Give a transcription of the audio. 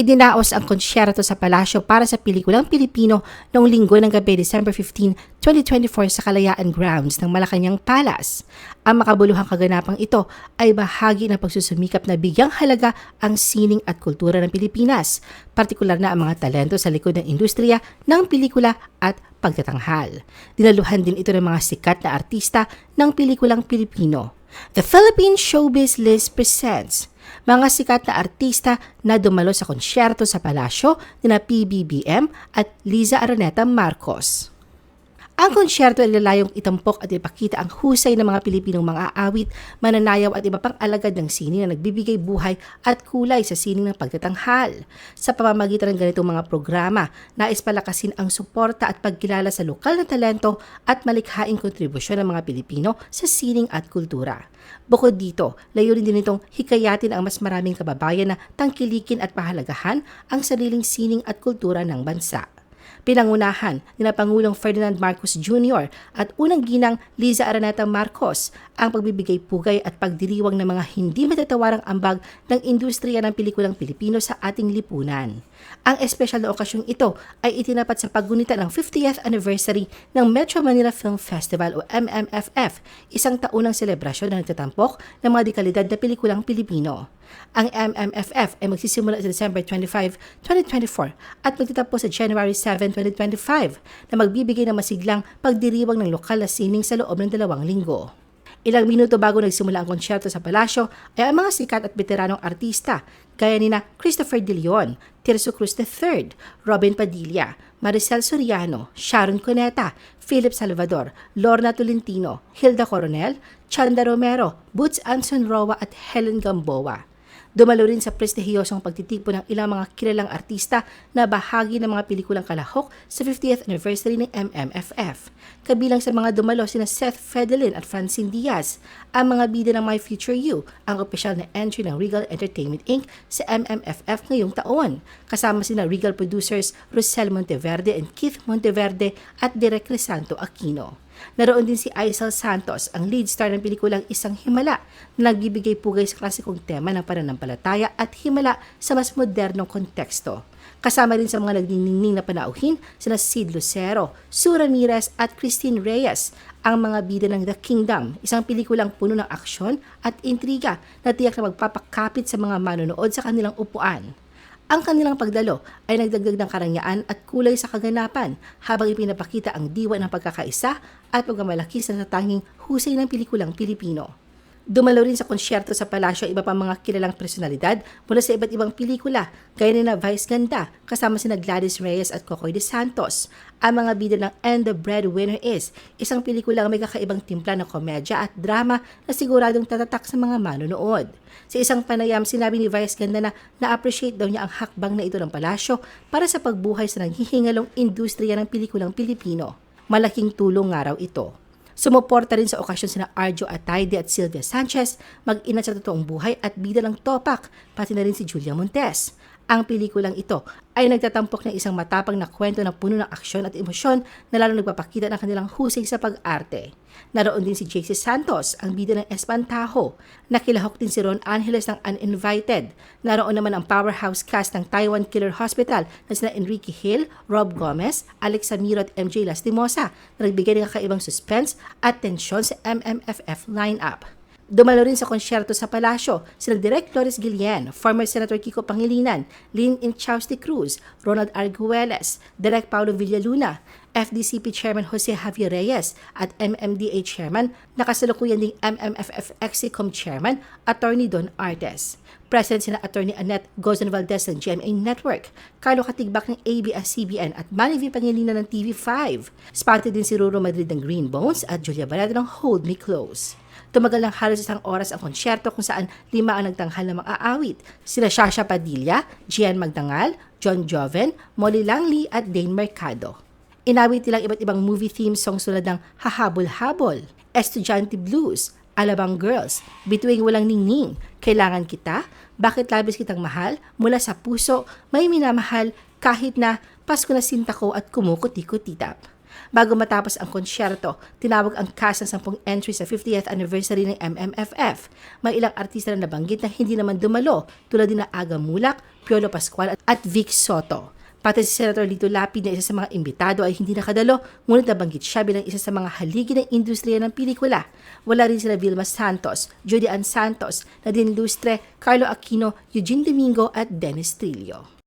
Idinaos ang konsyerto sa palasyo para sa pelikulang Pilipino noong linggo ng gabi December 15, 2024 sa Kalayaan Grounds ng Malacanang Palace. Ang makabuluhang kaganapang ito ay bahagi ng pagsusumikap na bigyang halaga ang sining at kultura ng Pilipinas, partikular na ang mga talento sa likod ng industriya ng pelikula at pagtatanghal. Dinaluhan din ito ng mga sikat na artista ng pelikulang Pilipino. The Philippine Showbiz List presents mga sikat na artista na dumalo sa konsyerto sa palasyo ni na PBBM at Liza Araneta Marcos. Ang konsyerto ay lalayong itampok at ipakita ang husay ng mga Pilipinong mga aawit, mananayaw at iba pang alagad ng sining na nagbibigay buhay at kulay sa sining ng pagtatanghal. Sa pamamagitan ng ganitong mga programa, nais palakasin ang suporta at pagkilala sa lokal na talento at malikhaing kontribusyon ng mga Pilipino sa sining at kultura. Bukod dito, layunin din itong hikayatin ang mas maraming kababayan na tangkilikin at pahalagahan ang sariling sining at kultura ng bansa. Pinangunahan ni na Pangulong Ferdinand Marcos Jr. at unang ginang Liza Araneta Marcos ang pagbibigay pugay at pagdiriwang ng mga hindi matatawarang ambag ng industriya ng pelikulang Pilipino sa ating lipunan. Ang espesyal na okasyong ito ay itinapat sa paggunita ng 50th anniversary ng Metro Manila Film Festival o MMFF, isang taunang selebrasyon na nagtatampok ng mga dekalidad na pelikulang Pilipino. Ang MMFF ay magsisimula sa December 25, 2024 at magtatapos sa January 7, 2025 na magbibigay ng masiglang pagdiriwang ng lokal na sining sa loob ng dalawang linggo. Ilang minuto bago nagsimula ang konsyerto sa palasyo ay ang mga sikat at veteranong artista gaya ni na Christopher De Leon, Tirso Cruz III, Robin Padilla, Maricel Soriano, Sharon Cuneta, Philip Salvador, Lorna Tolentino, Hilda Coronel, Chanda Romero, Boots Anson Roa at Helen Gamboa. Dumalo rin sa prestihiyosong pagtitipon ng ilang mga kilalang artista na bahagi ng mga pelikulang kalahok sa 50th anniversary ng MMFF. Kabilang sa mga dumalo sina Seth Fedelin at Francine Diaz, ang mga bida ng My Future You, ang opisyal na entry ng Regal Entertainment Inc. sa MMFF ngayong taon. Kasama sina Regal producers Rosel Monteverde and Keith Monteverde at Direk Crisanto Aquino. Naroon din si Aisel Santos, ang lead star ng pelikulang Isang Himala na nagbibigay pugay sa klasikong tema ng pananampalataya at himala sa mas modernong konteksto. Kasama rin sa mga nagniningning na panauhin sina Sid Lucero, Sue Ramirez at Christine Reyes, ang mga bida ng The Kingdom, isang pelikulang puno ng aksyon at intriga na tiyak na magpapakapit sa mga manonood sa kanilang upuan. Ang kanilang pagdalo ay nagdagdag ng karangyaan at kulay sa kaganapan habang ipinapakita ang diwa ng pagkakaisa at pagmamalaki sa natanging husay ng pelikulang Pilipino. Dumalo rin sa konsyerto sa palasyo iba pang mga kilalang personalidad mula sa iba't ibang pelikula, gaya na Vice Ganda, kasama sina Gladys Reyes at Cocoy de Santos. Ang mga bida ng And the Breadwinner Is, isang pelikulang may kakaibang timpla ng komedya at drama na siguradong tatatak sa mga manonood. Sa isang panayam, sinabi ni Vice Ganda na na-appreciate daw niya ang hakbang na ito ng palasyo para sa pagbuhay sa nanghihingalong industriya ng pelikulang Pilipino. Malaking tulong nga raw ito. Sumuporta rin sa okasyon sina Arjo Atayde at Sylvia Sanchez, mag-ina sa totoong buhay at bida ng topak, pati na rin si Julia Montes. Ang pelikulang ito ay nagtatampok ng isang matapang na kwento na puno ng aksyon at emosyon na lalo nagpapakita ng kanilang husay sa pag-arte. Naroon din si JC Santos, ang bida ng Espantajo. Nakilahok din si Ron Angeles ng Uninvited. Naroon naman ang powerhouse cast ng Taiwan Killer Hospital na sina Enrique Hill, Rob Gomez, Alex Samiro at MJ Lastimosa na nagbigay ng kakaibang suspense at tensyon sa MMFF lineup. Dumalo rin sa konsyerto sa palasyo sina Direk Flores Guillen, former Senator Kiko Pangilinan, Lynn Inchausti Cruz, Ronald Arguelles, Direk Paulo Villaluna, FDCP Chairman Jose Javier Reyes at MMDA Chairman, nakasalukuyan ding MMFF Exicom Chairman, Attorney Don Artes. President sina Attorney Annette Gozon Valdez ng GMA Network, Carlo Katigbak ng ABS-CBN at Manny V. Pangilinan ng TV5. Spotted din si Ruro Madrid ng Green Bones at Julia Barredo ng Hold Me Close. Tumagal ng halos isang oras ang konsyerto kung saan lima ang nagtanghal ng mga aawit. Sila Shasha Padilla, Gian Magdangal, John Joven, Molly Langley at Dane Mercado. Inawit nilang iba't ibang movie theme songs tulad ng Hahabol-Habol, Estudyante Blues, Alabang Girls, Bituing Walang Ningning, Kailangan Kita, Bakit Labis Kitang Mahal, Mula sa Puso, May Minamahal, Kahit na Pasko na Sinta Ko at Kumukuti-Kutitap. Bago matapos ang konsyerto, tinawag ang cast ng 10 entry sa 50th anniversary ng MMFF. May ilang artista na nabanggit na hindi naman dumalo tulad din na Aga Mulak, Piolo Pascual at Vic Soto. Pati si Senator Lito Lapid na isa sa mga imbitado ay hindi nakadalo, ngunit nabanggit siya bilang isa sa mga haligi ng industriya ng pelikula. Wala rin sila Vilma Santos, Judy Ann Santos, Nadine Lustre, Carlo Aquino, Eugene Domingo at Dennis Trillo.